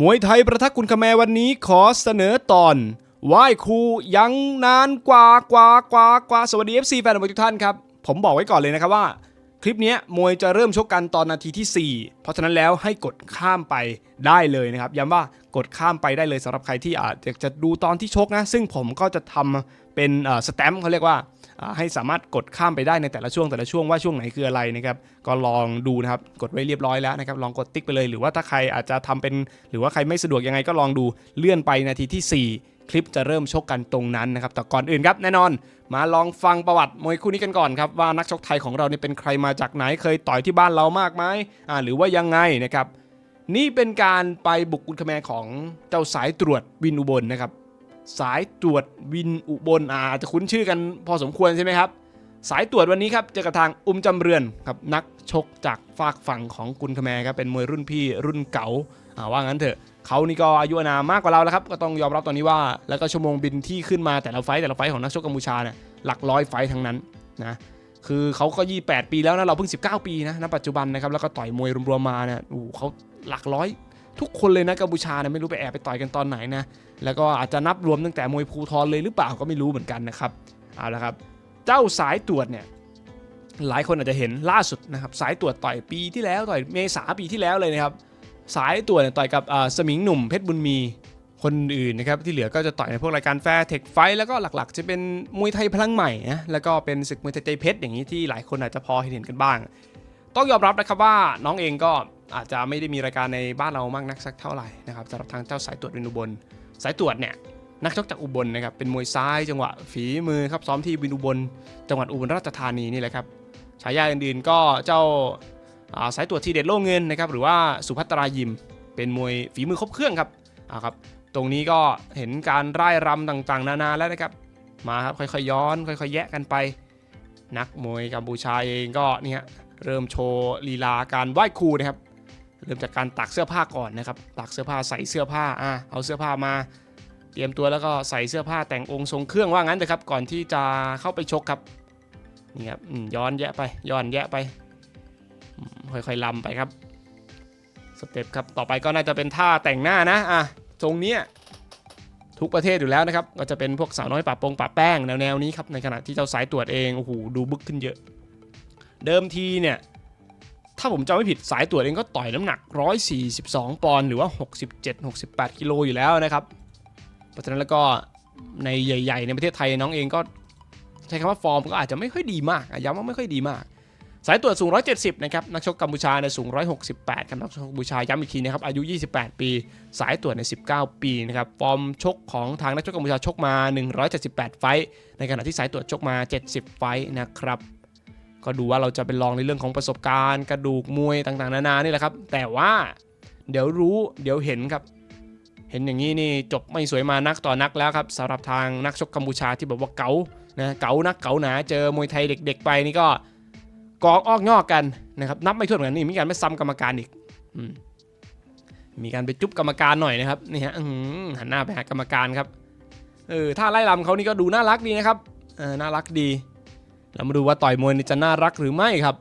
มวยไทยประทักคุณคแมวันนี้ขอเสนอตอนไหว้ครูยังนานกว่ากว่ากว่ากว่าสวัสดี FC แฟนบอลทุกท่านครับ ผมบอกไว้ก่อนเลยนะครับว่า คลิปนี้มวยจะเริ่มชกกันตอนนาทีที่ 4 เพราะฉะนั้นแล้วให้กดข้ามไปได้เลยนะครับย้ำว่ากดข้ามไปได้เลยสำหรับใครที่อาจจะดูตอนที่ชกนะ ซึ่งผมก็จะทำเป็นสแตมป์เขาเรียกว่าให้สามารถกดข้ามไปได้ในแต่ละช่วงแต่ละช่วงว่าช่วงไหนคืออะไรนะครับก็ลองดูนะครับกดไว้เรียบร้อยแล้วนะครับลองกดติ๊กไปเลยหรือว่าถ้าใครอาจจะทำเป็น หรือว่าใครไม่สะดวกยังไงก็ลองดูเลื่อนไปนาทีที่ 4 คลิปจะเริ่มชกกันตรงนั้นนะครับ แต่ก่อนอื่นครับแน่นอน มาลองฟังประวัติมวยคู่นี้กันก่อนครับว่านักชกไทยของเราเนี่ยเป็นใครมาจากไหนเคยต่อยที่บ้านเรามากไหมอ่าหรือว่ายังไงนะครับ นี่เป็นการไปบุกกุณคแมร์ของเจ้าสายตรวจวินอุบลนะครับ สายตรวจวินอุบลอาจจะคุ้นชื่อกันพอสมควรใช่ไหมครับ สายตรวจวันนี้ครับเจอกับทางอุ้มจำเรือนครับนักชกจากฝากฝั่งของกุนคแมครับเป็นมวยรุ่นพี่รุ่นเก่าอ่าว่างั้นเถอะเขานี่ก็อายุอานามากกว่าเราแล้วครับก็ต้องยอมรับตอนนี้ว่า แล้วก็ชั่วโมงบินที่ขึ้นมาแต่ละไฟแต่ละไฟของนักชกกัมพูชาเนี่ยหลักร้อยไฟทั้งนั้นนะคือเขาก็ 28 ปีแล้วนะเราเพิ่ง 19 ปีนะณปัจจุบันนะครับแล้วก็ต่อยมวยรวมๆมาเนี่ยโอ้เขาหลักร้อยทุกคนเลยนะกัมพูชาเนี่ยไม่รู้ไปแอบไปต่อยกันตอนไหนนะแล้วก็อาจจะนับรวมตั้งแต่มวยภูทรเลยหรือเปล่าก็ไม่รู้เหมือนกันนะครับเอาละครับ เจ้าสายตรวจเนี่ยหลายคนอาจจะเห็นล่าสุดนะครับสายตรวจต่อยปีที่แล้วต่อยเมษาปีที่แล้วเลยนะครับสายตรวจต่อยกับสมิงหนุ่มเพชรบุญมีคนอื่นนะครับที่เหลือก็จะต่อยในพวกรายการแฟร์เทคไฟแล้วก็หลักๆ จะเป็นมวยไทยพลังใหม่นะแล้วก็เป็นศึกมวยไทยใจเพชรอย่างนี้ที่หลายคนอาจจะพอเห็นกันบ้าง ต้องยอมรับนะครับว่าน้องเองก็อาจจะไม่ได้มีรายการในบ้านเรามากนักสักเท่าไหร่นะครับสำหรับทางเจ้าสายตรวจวินอุบลสายตรวจเนี่ย นักชกจากอุบลนะครับเป็นมวยซ้ายจังหวะฝีมือครับซ้อมที่วินอุบล จังหวัดอุบลราชธานีนี่แหละครับฉายาอื่นๆก็เจ้าสายตรวจทีเด็ดโล่เงินนะครับหรือว่าสุภัตรายิม เป็นมวยฝีมือครบเครื่องครับอ่าครับตรงนี้ก็เห็นการร่ายรำต่างๆ นานาแล้วนะครับมาครับค่อยๆย้อน ค่อยๆแยะกันไป นักมวยกัมพูชาเองก็เนี่ยเริ่มโชว์ลีลาการไหว้ครูนะครับเริ่มจากการตักเสื้อผ้าก่อนนะครับตักเสื้อผ้าใส่เสื้อผ้าอะเอาเสื้อผ้ามา เตรียมตัวแล้วก็ใส่เสื้อผ้าแต่งองค์ทรงเครื่องว่างั้นเลยครับ ก่อนที่จะเข้าไปชกครับนี่ครับย้อนแยะไปย้อนแยะไปอืมค่อยๆลำไปครับสเต็ปครับต่อไปก็น่าจะเป็นท่าแต่งหน้านะอะทรงเนี้ยทุกประเทศอยู่แล้วนะครับ ก็จะเป็นพวกสาวน้อยป่าปงป่าแป้งแนวๆนี้ครับในขณะที่เจ้าสายตรวจเองโอ้โหดูบึกขึ้นเยอะ เดิมทีเนี่ยถ้าผมจำไม่ผิดสายตรวจเองก็ต่อยน้ำหนัก 142 ปอนด์หรือว่า 67-68 กิโลอยู่แล้วนะครับ เพราะฉะนั้นแล้วก็ในใหญ่ ๆ ในประเทศไทยน้องเองก็ใช้คำว่าฟอร์มก็อาจจะไม่ค่อยดีมากย้ำว่าไม่ค่อยดีมาก สายตรวจสูง 170 นะครับ นักชกกัมพูชาเนี่ยสูง 168ครับนักชกกัมพูชาย้ำอีกทีนะครับ อายุ 28 ปี สายตรวจใน 19 ปีนะครับ ฟอร์มชกของทางนักชกกัมพูชาชกมา 178 ไฟต์ในขณะที่สายตรวจชกมา 70 ไฟต์นะครับ ก็ดูว่าเราจะเป็นลองในเรื่องของประสบการณ์ กระดูกมวยต่างๆ นานานี่แหละครับ แต่ว่าเดี๋ยวรู้เดี๋ยวเห็นครับ เห็นอย่างนี้นี่จบไม่สวยมานักต่อนักแล้วครับสำหรับทางนักชกกัมพูชาที่บอกว่าเก๋านะเก๋านักเก๋าหนาเจอมวยไทยเด็ก ๆ ไปนี่ก็กองออกงอกกันนะครับนับไม่ถ้วนเหมือนนี่มีการไม่ซ้ำกรรมการอีกมีการไปจุ๊บกรรมการหน่อยนะครับนี่ฮะหันหน้าไปหากรรมการครับเออถ้าไล่ลำเขานี่ก็ดูน่ารักดีนะครับเออน่ารักดี เรามาดูว่าต่อยมวยนี่จะน่ารักหรือไม่ครับ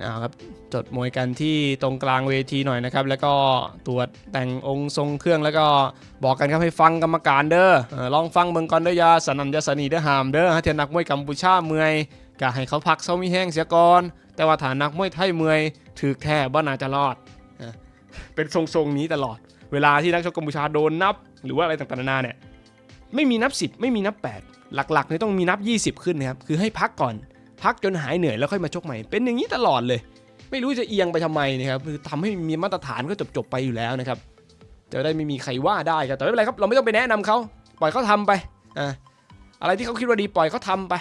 เอาครับจดมวยกันที่ตรงกลางเวทีหน่อยนะครับ แล้วก็ตรวจแต่งองค์ทรงเครื่องแล้วก็บอกกันครับให้ฟังกรรมการเด้อเอลองฟังเบิงก่อนเด้อยาสนันยาสนีเด้อหามเด้อฮะเทียนนักมวยกัมพูชาเมื่อยก็ให้เขาพักเซามีแห้งเสียก่อน แต่ว่าฐานนักมวยไทยเมื่อยถือแค่บ่น่าจะรอด เป็นทรงๆนี้ตลอด เวลาที่นักชกกัมพูชาโดนนับ หรือว่าอะไรต่างๆนานาเนี่ยไม่มีนับ 10 ไม่มีนับ 8 หลักๆเนี่ยต้องมีนับ 20 ขึ้นนะครับคือให้พักก่อน พักจนหายเหนื่อยแล้วค่อยมาชกใหม่ เป็นอย่างนี้ตลอดเลย ไม่รู้จะเอียงไปทำไมนะครับคือทำให้มีมาตรฐานก็จบๆไปอยู่แล้วนะครับจะได้ไม่มีใครว่าได้ครับแต่ไม่เป็นไรครับเราไม่ต้องไปแนะนำเขาปล่อยเขาทำไปอ่าอะไรที่เขาคิดว่าดีปล่อยเขาทำไป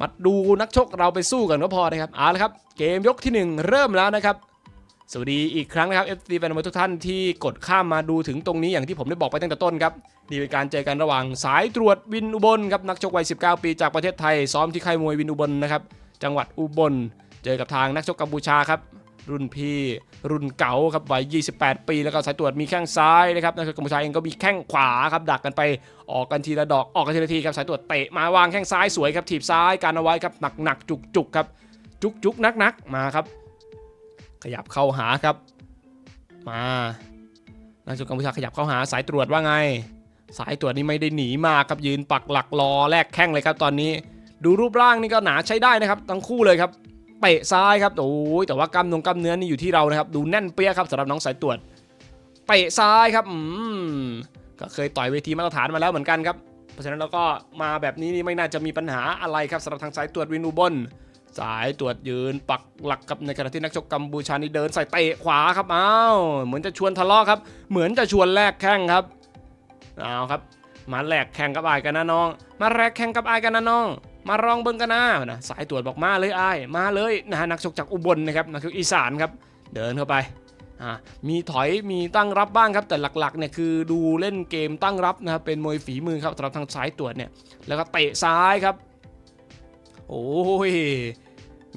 มาดูนักชกเราไปสู้กันก็พอนะครับเอาละครับ เกมยกทีหนึ่1 เริ่มแล้วนะครับ สวัสดีอีกครั้งนะครับ FC แฟนบอลทุกท่านที่กดข้ามมาดูถึงตรงนี้อย่างที่ผมได้บอกไปตั้งแต่ต้นครับนี่เป็นการเจอกันระหว่างสายตรวจวินอุบลครับนักชกวัย 19 ปีจากประเทศไทย ซ้อมที่ค่ายมวยวินอุบลนะครับจังหวัดอุบล เจอกับทางนักชกกัมพูชาครับรุ่นพี่รุ่นเก๋าครับวัย 28 ปี แล้วก็สายตรวจมีแข้งซ้ายนะครับนักชกกัมพูชาเองก็มีแข้งขวาครับดักกันไปออกกันทีละดอกออกกันทีละทีครับสายตรวจเตะมาวางแข้งซ้ายสวยครับถีบซ้ายการเอาไว้ครับหนักหนักจุกจุกๆครับจุกจุกนักนักๆมาครับ ขยับเข้าหาครับ มานักชกกัมพูชาขยับเข้าหาสายตรวจว่าไง สายตรวจนี่ไม่ได้หนีมากครับยืนปักหลักรอแลกแข้งเลยครับตอนนี้ ดูรูปร่างนี่ก็หนาใช้ได้นะครับทั้งคู่เลยครับเตะซ้ายครับโอ้ยแต่ว่ากล้ามนงกล้ามเนื้อนี่อยู่ที่เรานะครับ ดูแน่นเปี้ยครับสำหรับน้องสายตรวจเตะซ้ายครับอืมก็เคยต่อยเวทีมาตรฐานมาแล้วเหมือนกันครับเพราะฉะนั้นเราก็มาแบบนี้นี่ไม่น่าจะมีปัญหาอะไรครับสำหรับทางสายตรวจวินอุบล สายตรวจยืนปักหลักกับในขณะที่นักชกกัมพูชานี่เดินใส่เตะขวาครับอ้าวเหมือนจะชวนทะเลาะครับ เหมือนจะชวนแลกแข้งครับเอาครับ มาแลกแข่งกับอายกันนะน้อง มาแลกแข่งกับอายกันนะน้อง มาลองเบิ่งกันนะนะสายตรวจบอกมาเลยอายมาเลยนะฮะนักชกจากอุบลนะครับนักชกอีสานครับ เดินเข้าไปอ่ามีถอยมีตั้งรับบ้างครับ แต่หลักๆเนี่ยคือดูเล่นเกมตั้งรับนะครับเป็นมวยฝีมือครับสำหรับทางสายตรวจเนี่ยแล้วก็เตะซ้ายครับ โอ้ย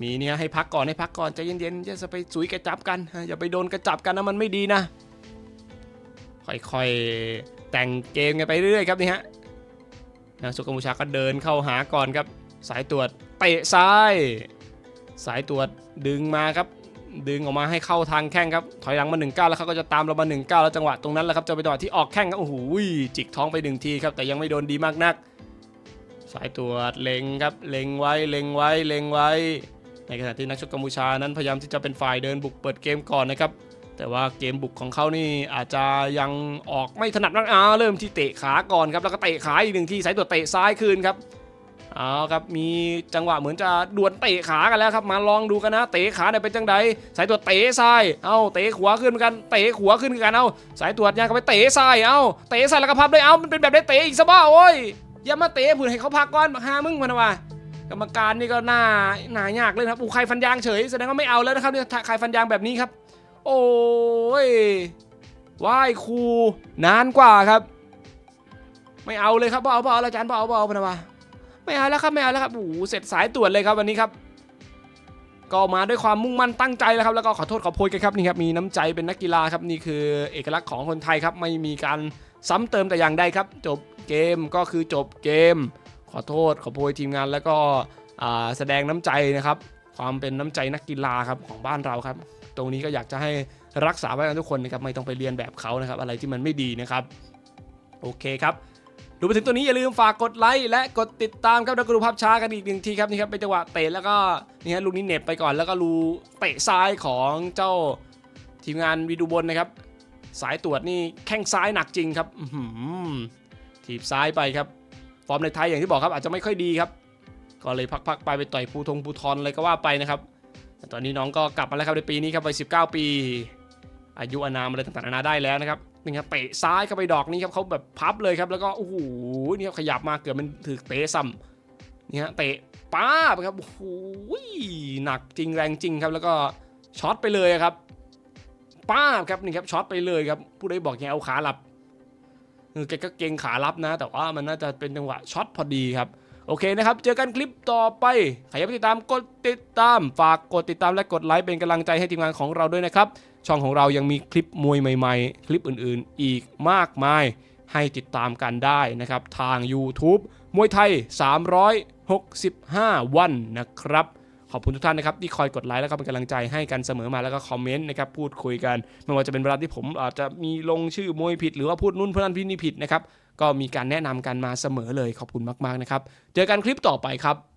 มีเนี่ยให้พักก่อนให้พักก่อนใจเย็นๆจะไปสุยกระจับกันอย่าไปโดนกระจับกันนะมันไม่ดีนะ ค่อยๆแต่งเกมกันไปเรื่อยๆครับนี่ฮะนักชกกัมพูชาก็เดินเข้าหาก่อนครับ สายตรวจเตะซ้าย สายตรวจดึงมาครับ ดึงออกมาให้เข้าทางแข้งครับถอยหลังมา1นก้าแล้วเขาก็จะตามเรามา1นก้าแล้วจังหวะตรงนั้นแหละครับจะเป็นจังหวะที่ออกแข้งครับโอ้โหจิกท้องไปหนึ่งทีครับแต่ยังไม่โดนดีมากนัก สายตรวจเล็งครับเล็งไว้เล็งไว้เล็งไว้ ในขณะที่นักชกกัมพูชานั้นพยายามที่จะเป็นฝ่ายเดินบุกเปิดเกมก่อนนะครับ แต่ว่าเกมบุกของเขานี่อาจจะยังออกไม่ถนัดนักอาเริ่มที่เตะขาก่อนครับแล้วก็เตะขาอีกหนึ่งทีสายตรวเตะซ้ายคืนครับเอาครับมีจังหวะเหมือนจะดวลเตะขากันแล้วครับมาลองดูกันนะ เตะขาเนี่ยเป็นจังไดสายตรวเตะซ้ายเอาเตะขวาขึ้นเหมือนกันเตะขวาขึ้นเหมือนกันเอาสายตรวจยังก็ไปเตะซ้ายเอาเตะซ้ายแล้วก็พับเลยเอามันเป็นแบบได้เตะอีกซะบ้าโอ้ยอย่ามาเตะผืนให้เขาพักก่อนมาหามึงมานะวะ กรรมการนี่ก็น่าหนายากเลยครับอูใครฟันยางเฉยแสดงว่าไม่เอาแล้วนะครับเนี่ยใครฟันยางแบบนี้ครับ โอ้ยไหว้ครูนานกว่าครับ ไม่เอาเลยครับเบเอาเบเอาอาจารย์เบเอาเบเอาพนวะไม่เอาแล้วครับไม่เอาแล้วครับโอ้เสร็จสายตรวจเลยครับวันนี้ครับ ก็มาด้วยความมุ่งมั่นตั้งใจแล้วครับ แล้วก็ขอโทษขอโพยกันครับนี่ครับมีน้ำใจเป็นนักกีฬาครับนี่คือเอกลักษณ์ของคนไทยครับไม่มีการซ้ำเติมแต่อย่างใดครับ จบเกมก็คือจบเกม อโทษขอโพยทีมงานแล้วก็แสดงน้ำใจนะครับ ความเป็นน้ำใจนักกีฬาครับของบ้านเราครับ ตรงนี้ก็อยากจะให้รักษาไว้กันทุกคนนะครับไม่ต้องไปเรียนแบบเขานะครับ อะไรที่มันไม่ดีนะครับ โอเคครับดูไปถึงตัวนี้อย่าลืมฝากกดไลค์และกดติดตามครับแล้วก็ดูภาพช้ากันอีกหนึ่งทีครับนี่ครับเป็นจังหวะเตะแล้วก็นี่ฮะลูกนี้เหน็บไปก่อนแล้วก็รูเตะซ้ายของเจ้าทีมงานวีดูบนนะครับ สายตรวจนี่แข้งซ้ายหนักจริงครับถีบซ้ายไปครับ ฟอร์มในไทยอย่างที่บอกครับอาจจะไม่ค่อยดีครับ ก็เลยพักๆไปไปต่อยภูทงภูทรอะไรก็ว่าไปนะครับตอนนี้น้องก็กลับมาแล้วครับในปีนี้ครับวัย19 ปี อายุอานามอะไรต่างๆนานาได้แล้วนะครับนี่ครับเตะซ้ายเข้าไปดอกนี้ครับเขาแบบพับเลยครับแล้วก็โอ้โหนี่ขยับมาเกือบมันถือเตะซ้ำนี่ฮะเตะป้าบครับโอ้โหหนักจริงแรงจริงครับ แล้วก็ช็อตไปเลยครับ ป้าบครับนี่ครับช็อตไปเลยครับผู้ใดบอกแกเอาขาหลับ เออแกก็เก่งขารับนะ แต่ว่ามันน่าจะเป็นจังหวะช็อตพอดีครับ โอเคนะครับ เจอกันคลิปต่อไปใครอยากไปติดตามกดติดตาม ฝากกดติดตามและกดไลค์เป็นกำลังใจให้ทีมงานของเราด้วยนะครับ ช่องของเรายังมีคลิปมวยใหม่ๆ คลิปอื่นๆ อีกมากมาย ให้ติดตามกันได้นะครับ ทาง YouTube มวยไทย 365 วันนะครับ ขอบคุณทุกท่านนะครับที่คอยกดไลค์แล้วก็เป็นกำลังใจให้กันเสมอมาแล้วก็คอมเมนต์นะครับพูดคุยกัน ไม่ว่าจะเป็นเวลาที่ผมอาจจะมีลงชื่อมวยผิด หรือว่าพูดนู่นพูดนั่นพี่นี่ผิดนะครับก็มีการแนะนำกันมาเสมอเลยขอบคุณมากๆนะครับเจอกันคลิปต่อไปครับ